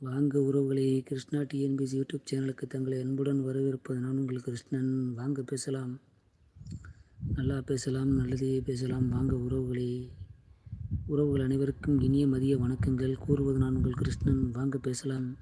வாங்க உறவுகளே Krishna TNPSC YouTube சேனலுக்கு தங்களை அன்புடன் வரவேற்பது நான் உங்கள் கிருஷ்ணன். வாங்க பேசலாம். நல்லா பேசலாம் நல்லதே பேசலாம். வாங்க உறவுகளே உறவுகள் அனைவருக்கும் இனிய மதிய வணக்கங்கள். கூறுவது நான் உங்கள் கிருஷ்ணன். வாங்க பேசலாம்.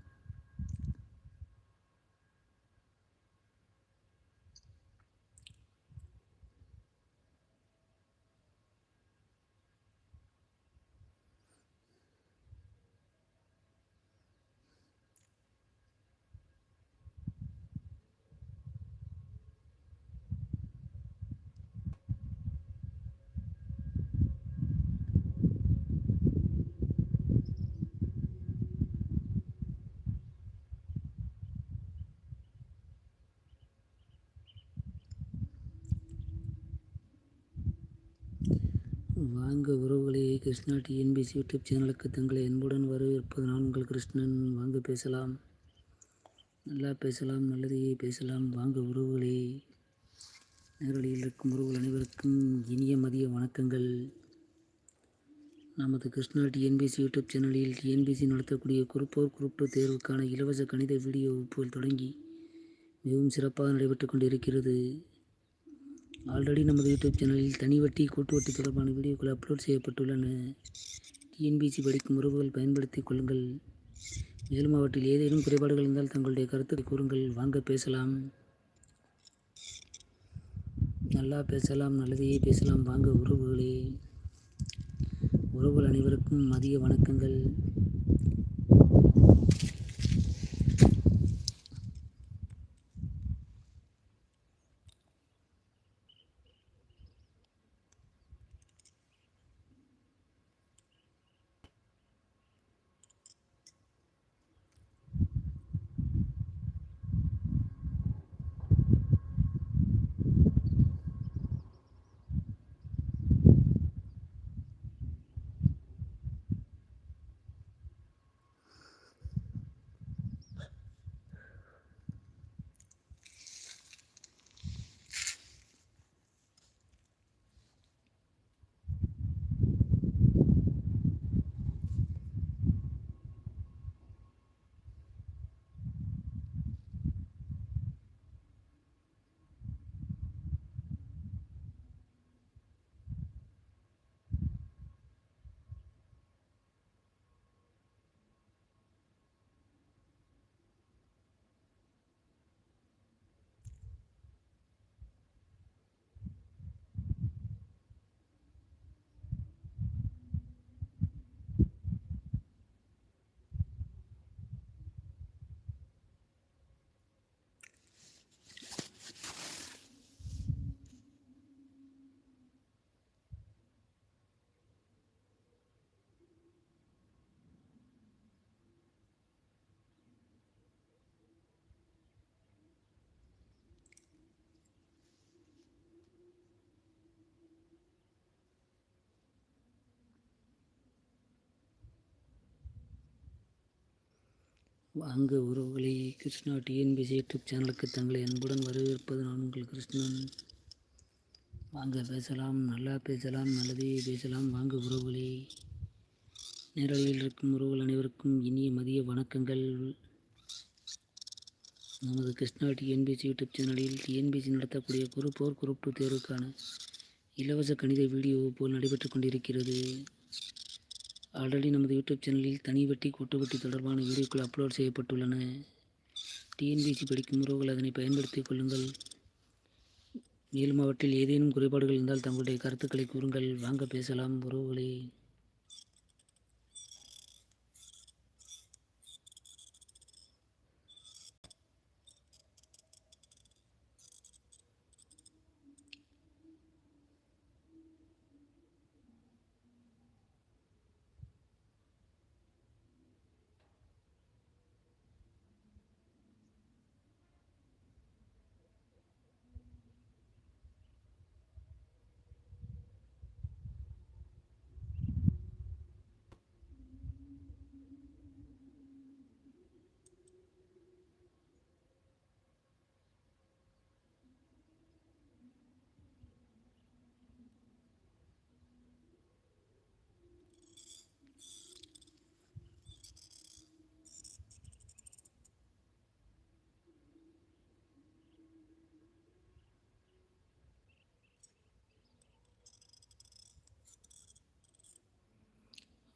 வாங்க உறவுகளே கிருஷ்ணா டிஎன்பிசி யூடியூப் சேனலுக்கு தங்களை அன்புடன் வரவேற்பது நான் உங்கள் கிருஷ்ணன். வாங்க பேசலாம். நல்லா பேசலாம் நல்லதையே பேசலாம். வாங்க உறவுகளே. நேரடியில் இருக்கும் உறவுகள் அனைவருக்கும் இனிய மதிய வணக்கங்கள். நமது கிருஷ்ணா டிஎன்பிசி யூடியூப் சேனலில் டிஎன்பிசி நடத்தக்கூடிய குரூப்போர் குரூப் டூ தேர்வுக்கான இலவச கணித வீடியோ வகுப்புகள் தொடங்கி மிகவும் சிறப்பாக நடைபெற்று கொண்டிருக்கிறது. ஆல்ரெடி நமது யூடியூப் சேனலில் தனி வட்டி கூட்டு வட்டி தொடர்பான வீடியோக்கள் அப்லோட் செய்யப்பட்டுள்ளன. டிஎன்பிசி படிக்கும் உறவுகள் பயன்படுத்திக் கொள்ளுங்கள். மேலும் அவற்றில் ஏதேனும் குறைபாடுகள் இருந்தால் தங்களுடைய கருத்தை கூறுங்கள். வாங்க பேசலாம். நல்லா பேசலாம் நல்லதையே பேசலாம். வாங்க உறவுகளே. உறவுகள் அனைவருக்கும் மதிய வணக்கங்கள். வாங்க உறவுகளே கிருஷ்ணா டிஎன்பிசி யூடியூப் சேனலுக்கு தங்களை அன்புடன் வரவேற்பது நான் உங்கள் கிருஷ்ணன். வாங்க பேசலாம் நல்லா பேசலாம் நல்லதே பேசலாம். வாங்க உறவுகளே. நேரலையில் இருக்கும் உறவுகள் அனைவருக்கும் இனிய மதிய வணக்கங்கள். நமது கிருஷ்ணா டிஎன்பிசி யூடியூப் சேனலில் டிஎன்பிசி நடத்தக்கூடிய குரூப் ஓர் குரூப் டூ தேர்வுக்கான இலவச கணித வீடியோ போல் நடைபெற்று கொண்டிருக்கிறது. ஆல்ரெடி நமது யூடியூப் சேனலில் தனி வட்டி கூட்டு வெட்டி தொடர்பான வீடியோக்கள் அப்லோட் செய்யப்பட்டுள்ளன. டிஎன்பிசி படிக்கும் உறவுகள் அதனை பயன்படுத்திக் கொள்ளுங்கள். மேலும் அவற்றில் ஏதேனும் குறைபாடுகள் இருந்தால் தங்களுடைய கருத்துக்களை கூறுங்கள். வாங்க பேசலாம். உறவுகளே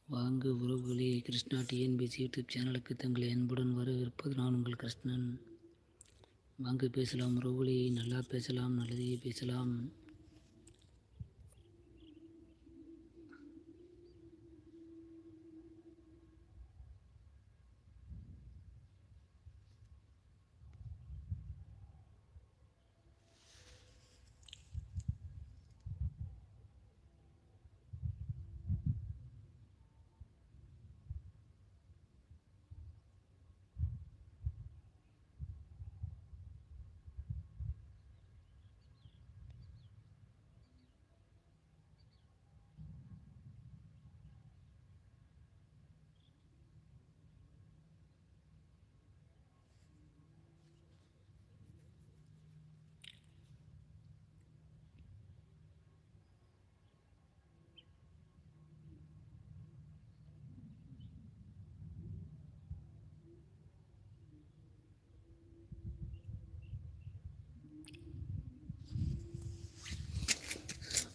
வாங்க உறவுகளே. கிருஷ்ணா டிஎன்பிசி யூடியூப் சேனலுக்கு தங்களை அன்புடன் வரவேற்பது நான் உங்கள் கிருஷ்ணன். வாங்க பேசலாம் உறவுகளே. நல்லா பேசலாம் நல்லதையே பேசலாம்.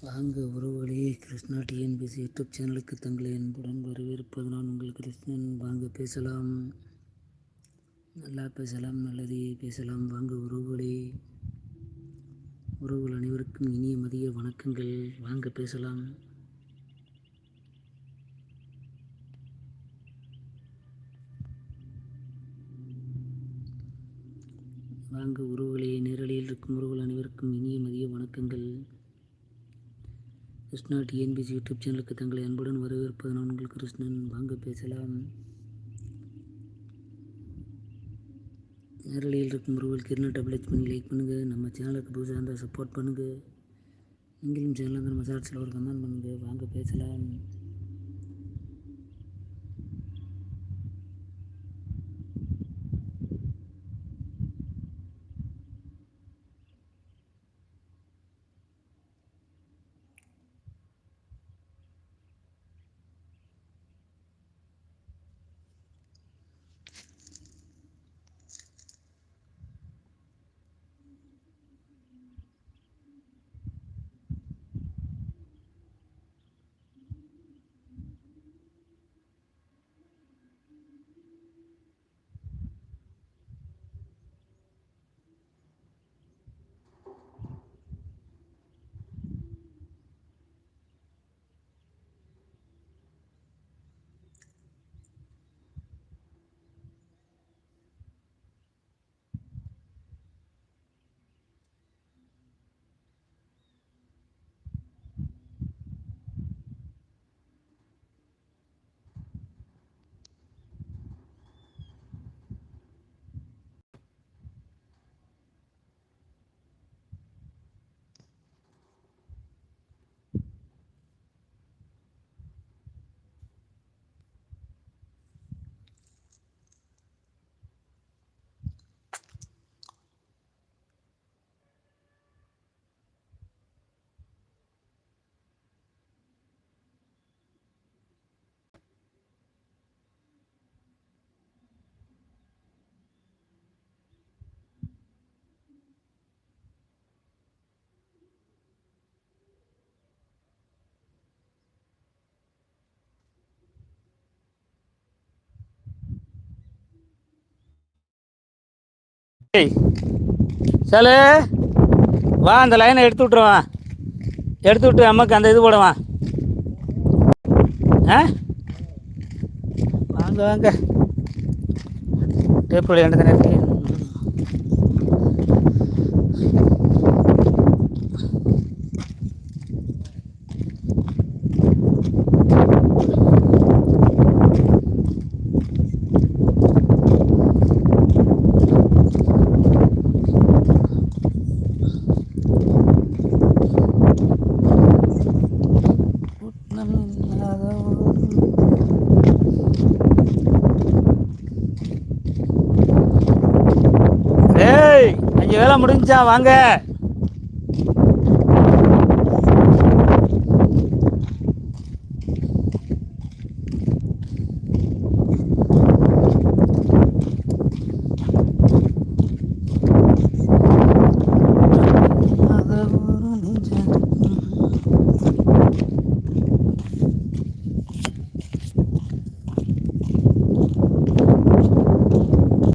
வாங்க உறவுகளே கிருஷ்ணா டிஎன்பிசி யூடியூப் சேனலுக்கு தங்களை என்புடன் வரவேற்பது நான் உங்கள் கிருஷ்ணன். வாங்க பேசலாம். நல்லா பேசலாம் நல்லதே பேசலாம். வாங்க உறவுகளே. உறவுகள் அனைவருக்கும் இனிய மதிய வணக்கங்கள். வாங்க பேசலாம். வாங்க உறவுகளே. நேரலையில் இருக்கும் உறவுகள் அனைவருக்கும் இனிய மதிய வணக்கங்கள். கிருஷ்ணா டிஎன்பிசி யூடியூப் சேனலுக்கு தங்களை அன்புடன் வரவேற்பது நான் உங்கள் கிருஷ்ணன் வாங்க பேசலாம். நேரலையில் இருக்கும் உறவுகள் கிருணா டபுள் ஹெச் பண்ணி லைக் பண்ணுங்கள் நம்ம சேனலுக்கு புதுசாக இருந்தால் சப்போர்ட் பண்ணுங்கள் நீங்களும் சேனலில் வந்து நம்ம ஷார்ட்ஸில் ஒரு கமெண்ட் பண்ணுங்கள் வாங்க பேசலாம். சலு. வா அந்த லைனை எடுத்து விட்ருவான் எடுத்து விட்டு அம்மாக்கு அந்த இது போடுவான் ஆ? வாங்க வாங்க. டேப்பு என்ன தானே இருக்கு முடிஞ்சா வாங்க.